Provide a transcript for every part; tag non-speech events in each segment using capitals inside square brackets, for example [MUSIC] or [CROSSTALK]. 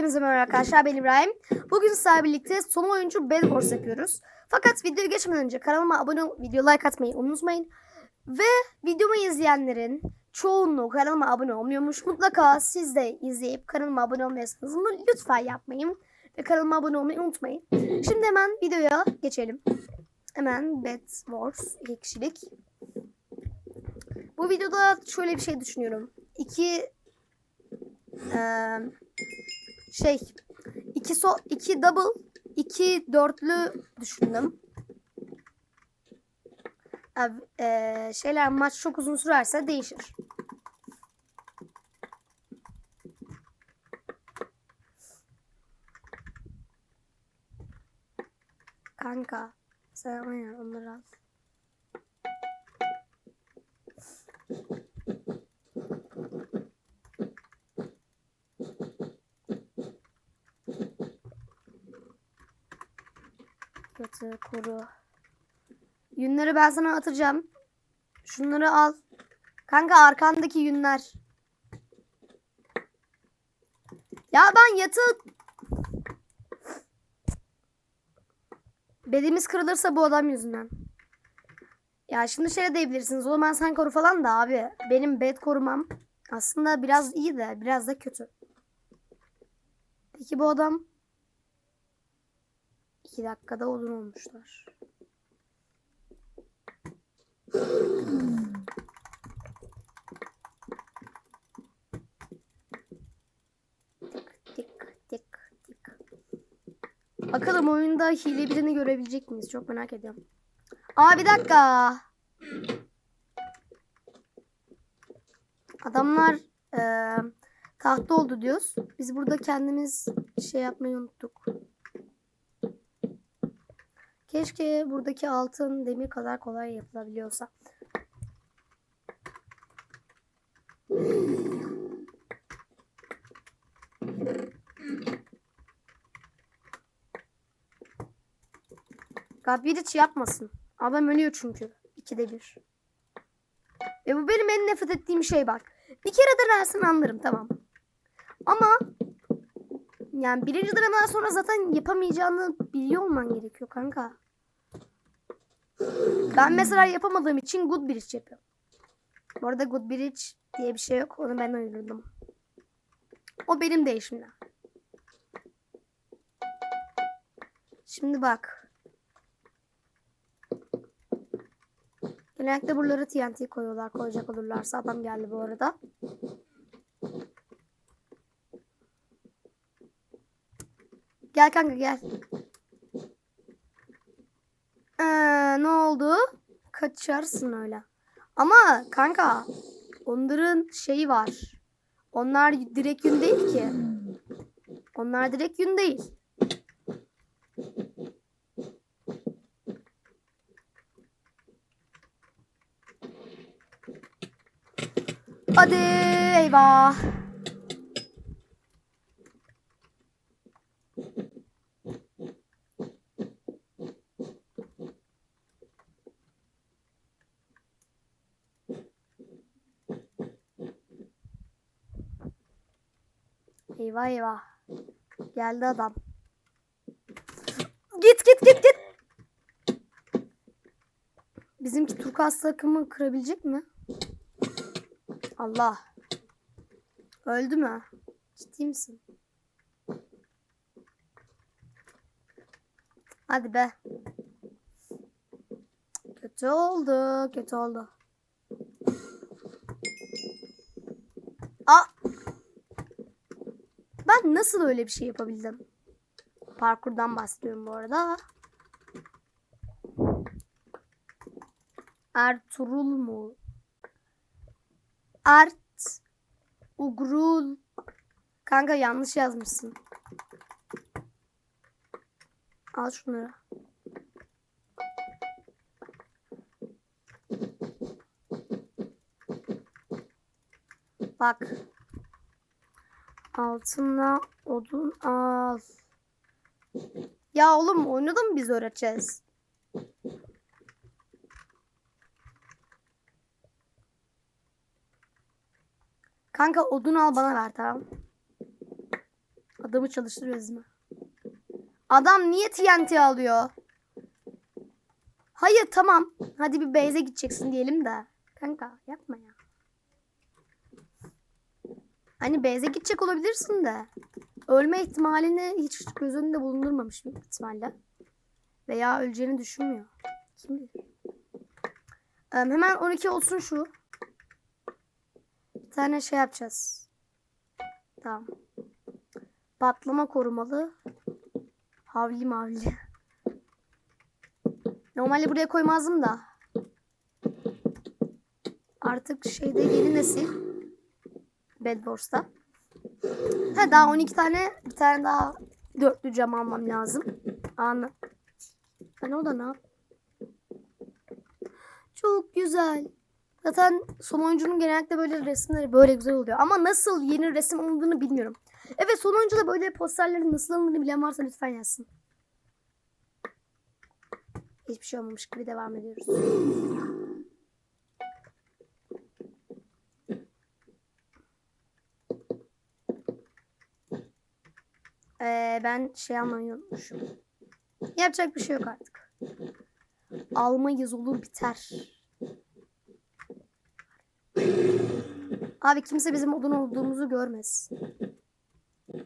Hepinize merhaba arkadaşlar ben İbrahim. Bugün sizlerle birlikte son oyuncu Bed Wars yapıyoruz. Fakat videoya geçmeden önce kanalıma abone ol, video like atmayı unutmayın. Ve videomu izleyenlerin çoğunluğu kanalıma abone olmuyormuş. Mutlaka siz de izleyip kanalıma abone olmayasınız. Bunu lütfen yapmayın. Ve kanalıma abone olmayı unutmayın. Şimdi hemen videoya geçelim. Hemen Bed Wars 2 kişilik. Bu videoda şöyle bir şey düşünüyorum. İki eee, şey iki so iki double iki dörtlü düşündüm. Ab- eee, şeyler maç çok uzun sürerse değişir. Kanka sen aynen onları al. Kötü kuru. Yünleri ben sana atacağım. Şunları al. Kanka arkandaki yünler. Ya ben yatı... Bedimiz kırılırsa bu adam yüzünden. Ya şimdi şöyle diyebilirsiniz. O zaman sen koru falan da abi. Benim bed korumam aslında biraz iyi de biraz da kötü. Peki bu adam 2 dakikada odun olmuşlar. Bakalım oyunda hile birini görebilecek miyiz? Çok merak ediyorum. Aa bir dakika. Adamlar eee tahta oldu diyoruz. Biz burada kendimiz şey yapmayı unuttuk. Keşke buradaki altın demir kadar kolay yapılabiliyorsa. Gabriel hiç yapmasın. Adam ölüyor çünkü. İkide bir. Ve bu benim en nefret ettiğim şey bak. Bir kere denersin anlarım tamam. Ama yani birinci denemeden sonra zaten yapamayacağını biliyor olman gerekiyor kanka. Ben mesela yapamadığım için good bridge yapıyorum. Bu arada good bridge diye bir şey yok. Onu ben uydurdum. O benim değişimim. Şimdi bak. Genellikle buralara TNT koyuyorlar. Koyacak olurlarsa. Adam geldi bu arada. Gel kanka gel. Ee, ne oldu? Kaçarsın öyle. Ama kanka onların şeyi var. Onlar direkt yün değil ki. Onlar direkt yün değil. Hadi eyvah. Eyvah eyvah. Geldi adam. Git git git git. Bizimki turkuaz takımı kırabilecek mi? Allah. Öldü mü? Ciddi misin? Hadi be. Kötü oldu. Kötü oldu. Aa! Ben nasıl öyle bir şey yapabildim? Parkurdan bahsediyorum bu arada. Ertuğrul mu? Art Ugrul Kanka yanlış yazmışsın. Al şunları. Bak. Altına odun al. Ya oğlum oyunu da mı biz öğreteceğiz? Kanka odun al bana ver tamam. Adamı çalıştırıyoruz mu? Adam niye TNT alıyor? Hayır tamam. Hadi bir base'e gideceksin diyelim de. Kanka yapma ya. Hani base'e gidecek olabilirsin de. Ölme ihtimalini hiç göz önünde bulundurmamış büyük ihtimalle. Veya öleceğini düşünmüyor. Kim bilir. Em, hemen 12 olsun şu. Bir tane şey yapacağız. Tamam. Patlama korumalı. Havli mavli. Normalde buraya koymazdım da. Artık şeyde yeni nesil. Bed Wars'ta. Ha daha 12 tane bir tane daha dörtlü cam almam lazım. Anla. Ben o da ne Çok güzel. Zaten son oyuncunun genellikle böyle resimleri böyle güzel oluyor. Ama nasıl yeni resim olduğunu bilmiyorum. Evet son oyuncuda böyle posterlerin nasıl alındığını bilen varsa lütfen yazsın. Hiçbir şey olmamış gibi devam ediyoruz. Ee, ben şey almayı unutmuşum. Yapacak bir şey yok artık. Almayız olur biter. Abi kimse bizim odun olduğumuzu görmez.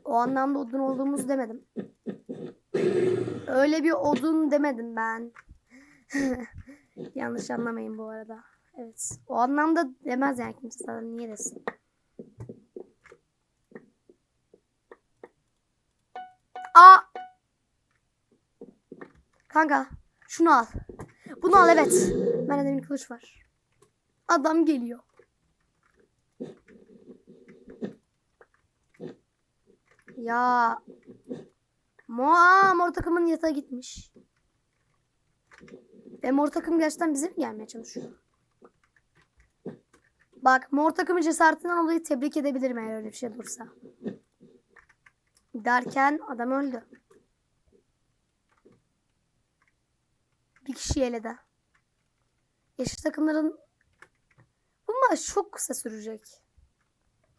O anlamda odun olduğumuzu demedim. Öyle bir odun demedim ben. [LAUGHS] Yanlış anlamayın bu arada. Evet. O anlamda demez yani kimse sana niye desin. Aa! Kanka şunu al. Bunu al evet. Bende demir kılıç var. Adam geliyor. Ya. Moa mor takımın yatağa gitmiş. Ve mor takım gerçekten bize mi gelmeye çalışıyor? Bak mor takımın cesaretinden dolayı tebrik edebilirim eğer öyle bir şey olursa. Derken adam öldü. Bir kişi eledi. Yeşil takımların bu maç çok kısa sürecek.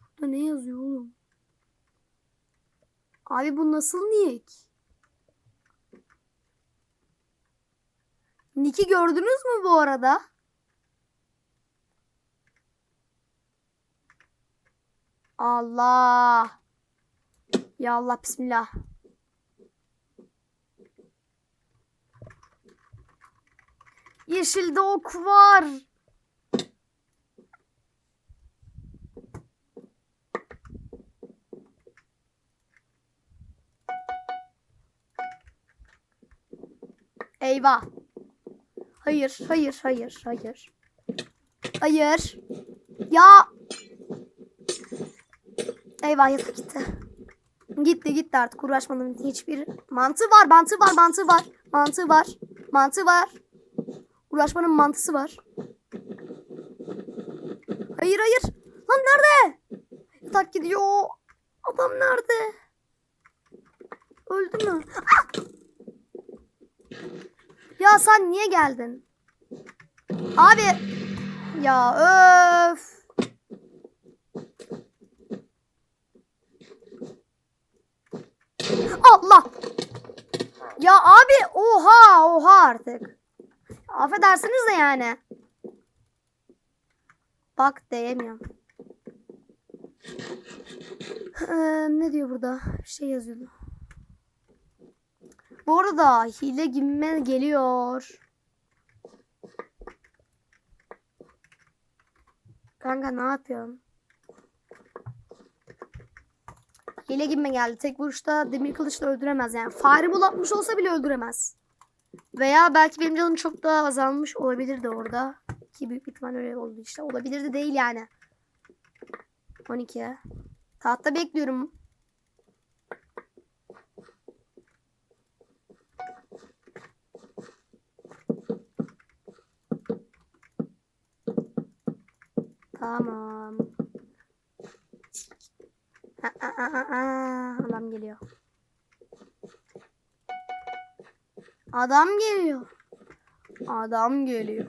Burada ne yazıyor oğlum? Abi bu nasıl nick? Nick'i gördünüz mü bu arada? Allah. Ya Allah bismillah. Yeşilde ok var. Eyvah. Hayır, hayır, hayır, hayır. Hayır. Ya. Eyvah yatak gitti. Gitti gitti artık uğraşmanın hiçbir mantığı var, mantığı var, mantığı var, mantığı var, mantığı var. Uğraşmanın mantısı var. Hayır hayır. Lan nerede? Yatak gidiyor. Adam nerede? Öldü mü? Ah! Ya sen niye geldin? Abi. Ya öf. Allah. Ya abi oha artık. Affedersiniz de yani. Bak değemiyorum. Ee, ne diyor burada? Bir şey yazıyordu. Bu arada hile gibime geliyor. Kanka ne yapıyorsun? Hile gibime geldi. Tek vuruşta demir kılıçla öldüremez yani. Fare bulatmış olsa bile öldüremez. Veya belki benim canım çok daha azalmış olabilirdi orada. Ki büyük ihtimal öyle oldu işte. Olabilirdi değil yani. 12. Tahta bekliyorum. Tamam. Aa, aa, aa, aa, Adam geliyor. Adam geliyor. Adam geliyor.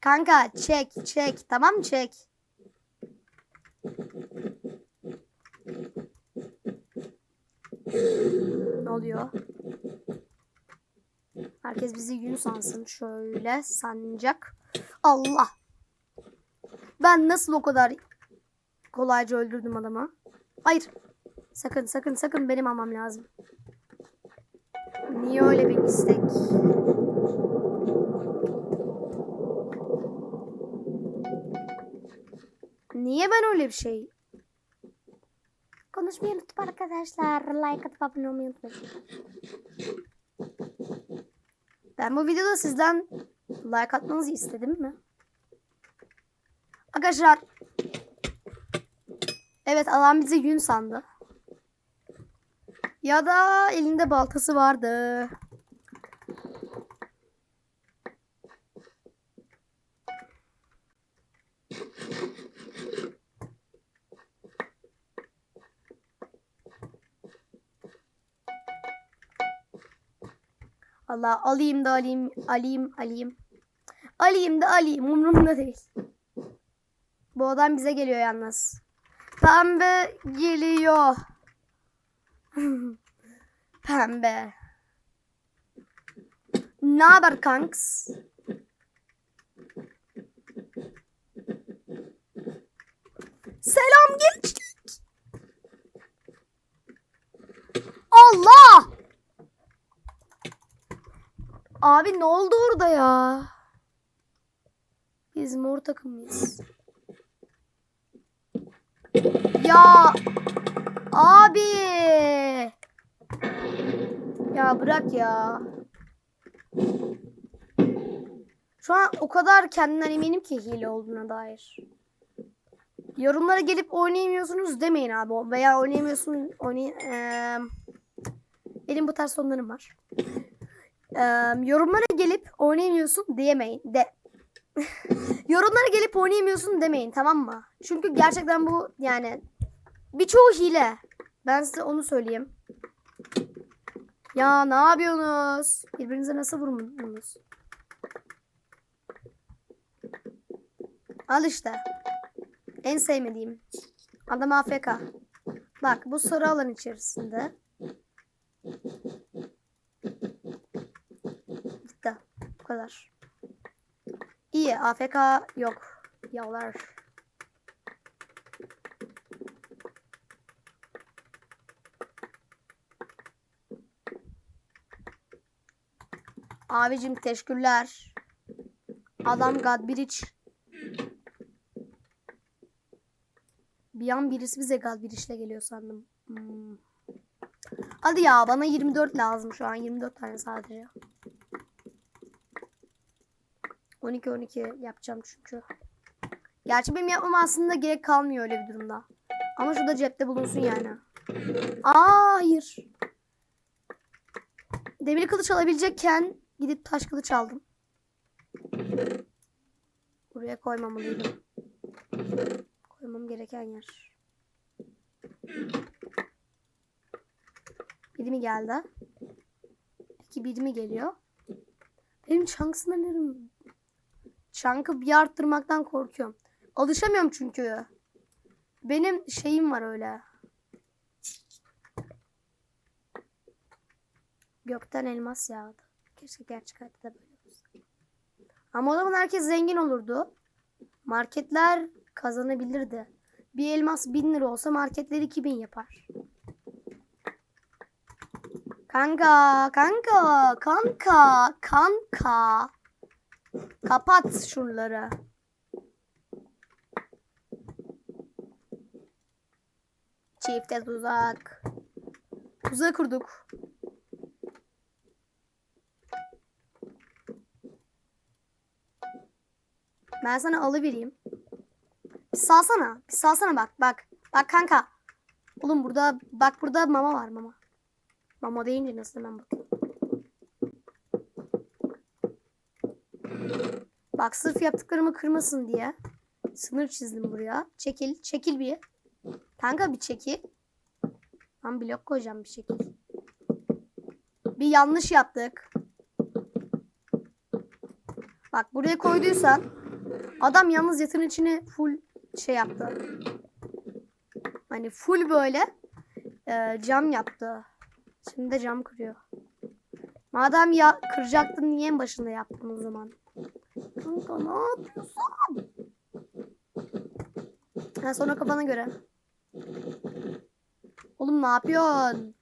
Kanka çek çek tamam çek. oluyor? Herkes bizi yün sansın. Şöyle sancak. Allah. Ben nasıl o kadar kolayca öldürdüm adamı? Hayır. Sakın sakın sakın benim almam lazım. Niye öyle bir istek? Niye ben öyle bir şey? Konuşmayı unutup arkadaşlar. Like atıp abone olmayı unutmayın. Ben bu videoda sizden like atmanızı istedim mi? Arkadaşlar. Evet adam bizi yün sandı. Ya da elinde baltası vardı. Allah alayım da alayım, alayım, alayım. Alayım da alayım umurumda değil. Bu adam bize geliyor yalnız. Pembe geliyor. [LAUGHS] Pembe. Ne haber kanks? Selam gençlik. Allah! Abi ne oldu orada ya? Biz mor takımıyız. Ya abi. Ya bırak ya. Şu an o kadar kendinden eminim ki hile olduğuna dair. Yorumlara gelip oynayamıyorsunuz demeyin abi. Veya oynayamıyorsun oynay eee, benim bu tarz sonlarım var. Eee, yorumlara gelip oynayamıyorsun diyemeyin. De [LAUGHS] yorumlara gelip oynayamıyorsun demeyin tamam mı? Çünkü gerçekten bu yani birçoğu hile. Ben size onu söyleyeyim. Ya ne yapıyorsunuz? Birbirinize nasıl vurmuyorsunuz? Al işte. En sevmediğim. Adam AFK. Bak bu sarı alan içerisinde. Bitti. Bu kadar. İyi. AFK yok. Yavlar. Abicim teşekkürler. Adam Godbridge. Bir an birisi bize Godbridge'le geliyor sandım. Hmm. Hadi ya bana 24 lazım şu an. 24 tane sadece. 12 12 yapacağım çünkü. Gerçi benim yapmam aslında gerek kalmıyor öyle bir durumda. Ama şurada cepte bulunsun yani. Aa hayır. Demir kılıç alabilecekken gidip taş kılıç aldım. Buraya koymamalıydım. Koymam gereken yer. Biri mi geldi? Peki biri mi geliyor? Benim chunk sınırlarım. Chunk'ı bir arttırmaktan korkuyorum. Alışamıyorum çünkü. Benim şeyim var öyle. Gökten elmas yağdı. Keşke gerçek hayatta da böyle olsa. Ama o zaman herkes zengin olurdu. Marketler kazanabilirdi. Bir elmas 1000 lira olsa marketler 2000 yapar. Kanka, kanka, kanka, kanka. Kapat şuraları. Çifte tuzak. Tuzak kurduk. Ben sana alıvereyim. Bir salsana. Bir salsana bak. Bak. Bak kanka. Oğlum burada bak burada mama var mama. Mama deyince nasıl hemen bakıyorum. Bak sırf yaptıklarımı kırmasın diye sınır çizdim buraya. Çekil. Çekil bir. Kanka bir çekil. Ben blok koyacağım bir çekil. Bir yanlış yaptık. Bak buraya koyduysan adam yalnız yatırın içine full şey yaptı. Hani full böyle e, cam yaptı. Şimdi de cam kırıyor. Madem ya kıracaktın niye en başında yaptın o zaman? Kanka ne yapıyorsun? Ha sonra kafana göre. Oğlum ne yapıyorsun?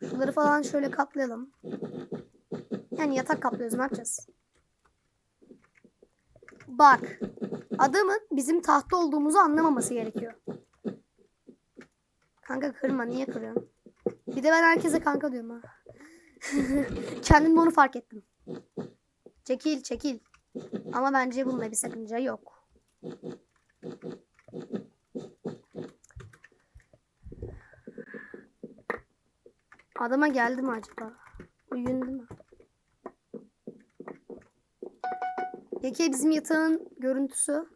Şunları falan şöyle kaplayalım. Yani yatak kaplıyoruz ne yapacağız? Bak. Adamın bizim tahta olduğumuzu anlamaması gerekiyor. Kanka kırma niye kırıyorsun? Bir de ben herkese kanka diyorum ha. [LAUGHS] Kendim de onu fark ettim. Çekil çekil. Ama bence bunda bir sakınca yok. Adama geldi mi acaba? Uyundu mu? Peki bizim yatağın görüntüsü.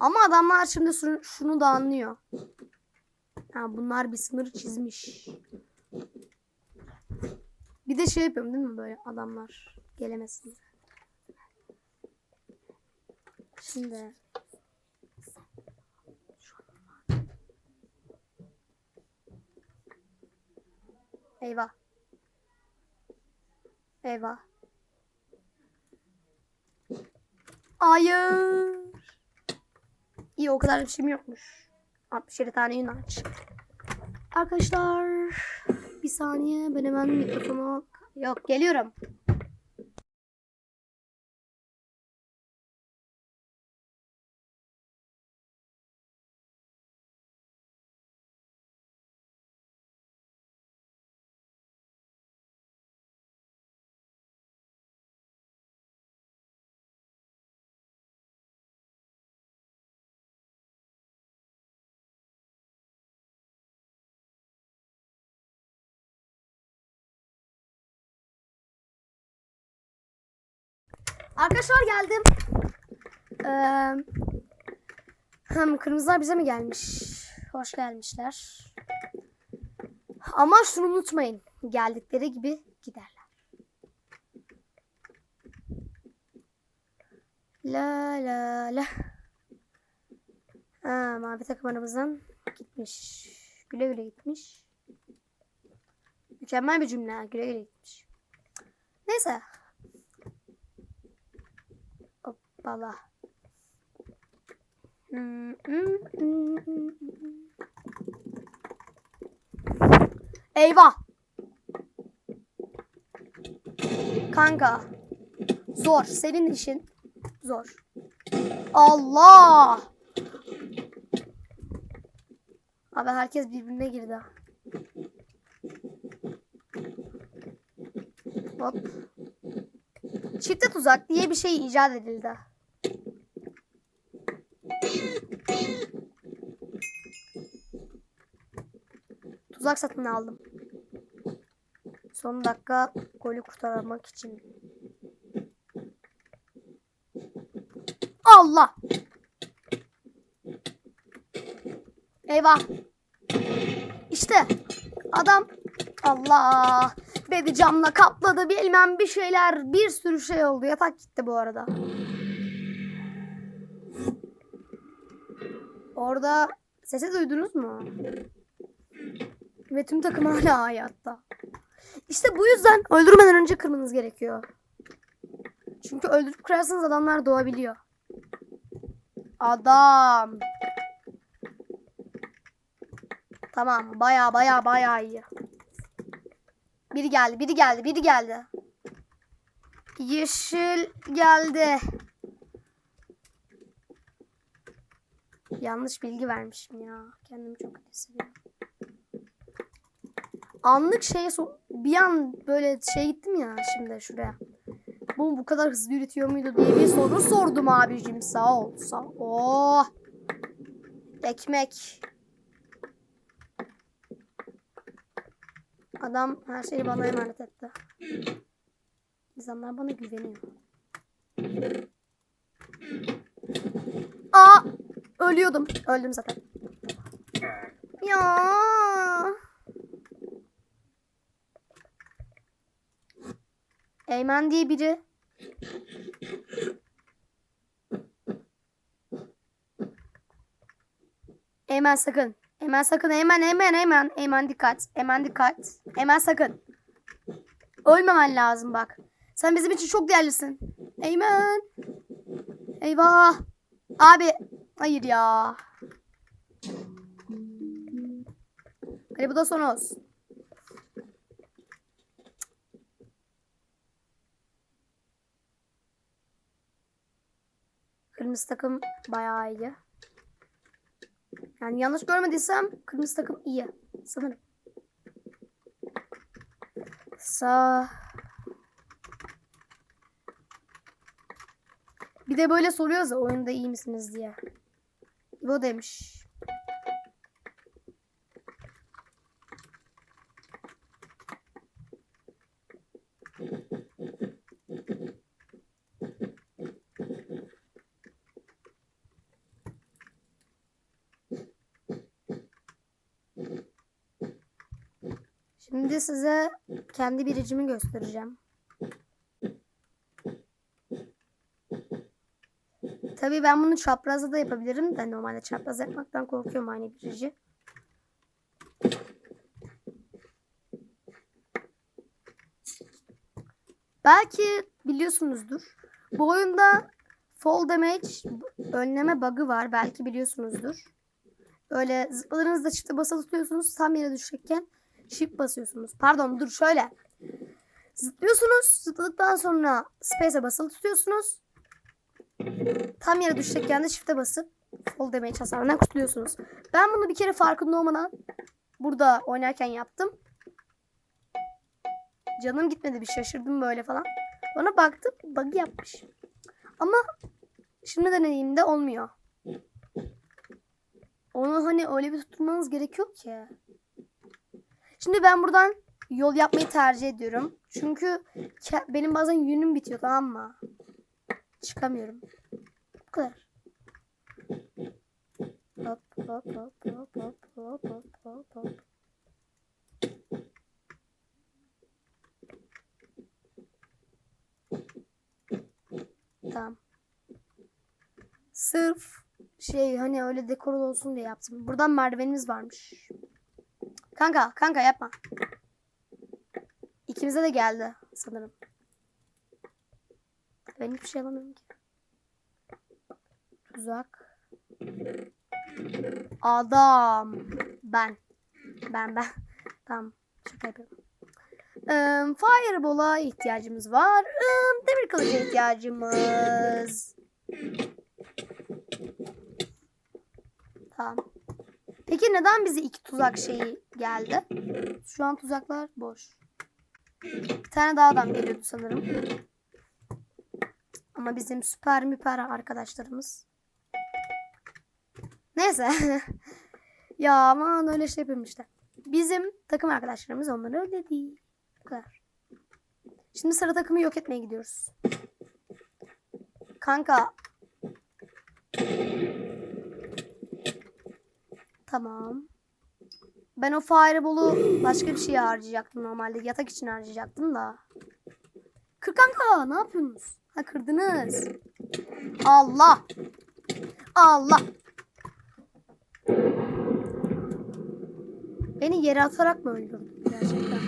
Ama adamlar şimdi şunu, da anlıyor. Ha, bunlar bir sınır çizmiş. Bir de şey yapıyorum değil mi böyle adamlar gelemesin. Şimdi Eyvah. Eyvah. Hayır. İyi o kadar bir şeyim yokmuş. 67 tane inanç. Arkadaşlar bir saniye ben hemen mikrofonu yok geliyorum. Arkadaşlar geldim. Ee, hem kırmızılar bize mi gelmiş? Hoş gelmişler. Ama şunu unutmayın. Geldikleri gibi giderler. La la la. Ha, mavi takım aramızdan gitmiş. Güle güle gitmiş. Mükemmel bir cümle. Güle güle gitmiş. Neyse. Hmm. Eyvah. Kanka. Zor. Senin işin zor. Allah. Abi herkes birbirine girdi. Hop. Çifte tuzak diye bir şey icat edildi. Tuzak satın aldım. Son dakika golü kurtarmak için. Allah! Eyvah! İşte adam Allah beni camla kapladı bilmem bir şeyler bir sürü şey oldu yatak gitti bu arada. Orada sesi duydunuz mu? Ve tüm takım hala hayatta. İşte bu yüzden öldürmeden önce kırmanız gerekiyor. Çünkü öldürüp kırarsanız adamlar doğabiliyor. Adam. Tamam baya baya baya iyi. Biri geldi biri geldi biri geldi. Yeşil geldi. Yanlış bilgi vermişim ya. Kendimi çok kötü hissediyorum. Anlık şeye so- bir an böyle şey gittim ya şimdi şuraya. Bu bu kadar hızlı yürütüyor muydu diye bir soru sordum abicim. Sağ ol. Sağ. Oh. Ekmek. Adam her şeyi bana emanet etti. İnsanlar bana güveniyor. Aa! Ölüyordum. Öldüm zaten. Ya. Eymen diye biri. Eymen sakın. Hemen sakın hemen hemen hemen hemen dikkat. Hemen dikkat. Hemen sakın. Ölmemen lazım bak. Sen bizim için çok değerlisin. Eymen. Eyvah. Abi. Hayır ya. Hadi bu da son olsun. Kırmızı takım bayağı iyi. Yani yanlış görmediysem kırmızı takım iyi. Sanırım. Sağ. Bir de böyle soruyoruz ya oyunda iyi misiniz diye. Bu demiş. Şimdi size kendi biricimi göstereceğim. Tabii ben bunu çaprazda da yapabilirim de normalde çapraz yapmaktan korkuyorum aynı birici. Belki biliyorsunuzdur. Bu oyunda fall damage önleme bug'ı var. Belki biliyorsunuzdur. Öyle zıpladığınızda çifte basılı tutuyorsunuz. Tam yere düşecekken shift basıyorsunuz. Pardon dur şöyle. Zıplıyorsunuz. Zıpladıktan sonra space'e basılı tutuyorsunuz. Tam yere düşecekken de shift'e basıp fall damage hasarından kurtuluyorsunuz. Ben bunu bir kere farkında olmadan burada oynarken yaptım. Canım gitmedi bir şaşırdım böyle falan. Sonra baktım bug yapmış. Ama şimdi denediğimde olmuyor. Onu hani öyle bir tutturmanız gerekiyor ki. Şimdi ben buradan yol yapmayı tercih ediyorum. Çünkü benim bazen yünüm bitiyor tamam mı? Çıkamıyorum. Bu kadar. Hop hop hop hop hop hop hop hop hop. Tamam. Sırf şey hani öyle dekor olsun diye yaptım. Buradan merdivenimiz varmış. Kanka, kanka yapma. İkimize de geldi sanırım. Ben hiçbir şey alamıyorum ki. Tuzak. Adam. Ben. Ben ben. [LAUGHS] Tamam. Şaka yapıyorum. Ee, Fireball'a ihtiyacımız var. Ee, demir kılıca ihtiyacımız. Tamam. Peki neden bize iki tuzak şeyi geldi? Şu an tuzaklar boş. Bir tane daha adam geliyordu sanırım. Ama bizim süper müper arkadaşlarımız. Neyse. [LAUGHS] ya aman öyle şey işte. Bizim takım arkadaşlarımız onları öyle değil. Bu kadar. Şimdi sıra takımı yok etmeye gidiyoruz. Kanka. Tamam. Ben o fireball'u başka bir şeye harcayacaktım normalde. Yatak için harcayacaktım da. Kır kanka ne yapıyorsunuz? Ha kırdınız. Allah. Allah. Beni yere atarak mı öldürdün gerçekten?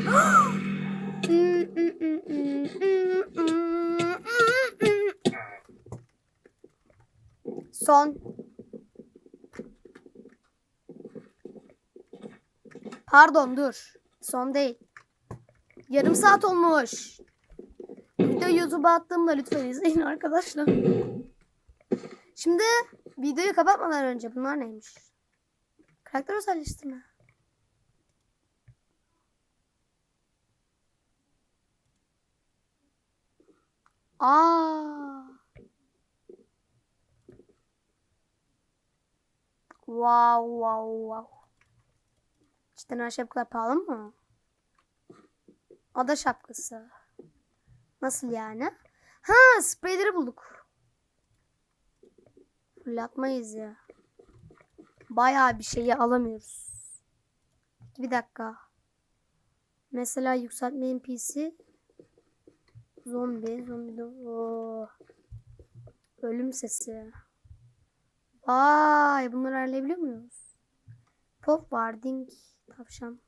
[GASPS] Son. Pardon dur. Son değil. Yarım saat olmuş. Video YouTube'a attığımda lütfen izleyin arkadaşlar. Şimdi videoyu kapatmadan önce bunlar neymiş? Karakter özelleştirme. Aa. Wow wow wow. Cidden her şey bu kadar pahalı mı? Ada şapkası. Nasıl yani? Ha spreyleri bulduk. Fırlatmayız ya. Bayağı bir şeyi alamıyoruz. Bir dakika. Mesela yükseltme NPC. Zombi. Zombi. de- Oo. Ölüm sesi. Vay bunları ayarlayabiliyor muyuz? Pop var. Tavşan.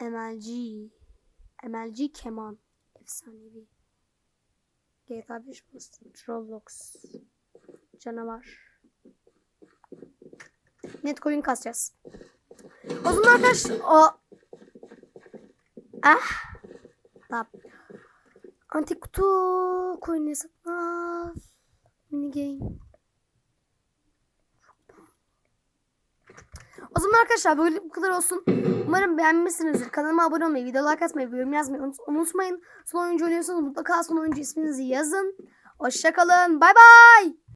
MLG. MLG keman. Efsanevi. GTA 5 Plus. Roblox. Canavar. Netcoin kasacağız. O zaman arkadaşlar o Ah. Tamam. Antik kutu satın al. Mini game. O zaman arkadaşlar böyle bu kadar olsun. Umarım beğenmişsinizdir. Kanalıma abone olmayı, video like atmayı, yorum yazmayı unut- unutmayın. Son oyuncu oynuyorsanız mutlaka son oyuncu isminizi yazın. Hoşçakalın. Bay bay.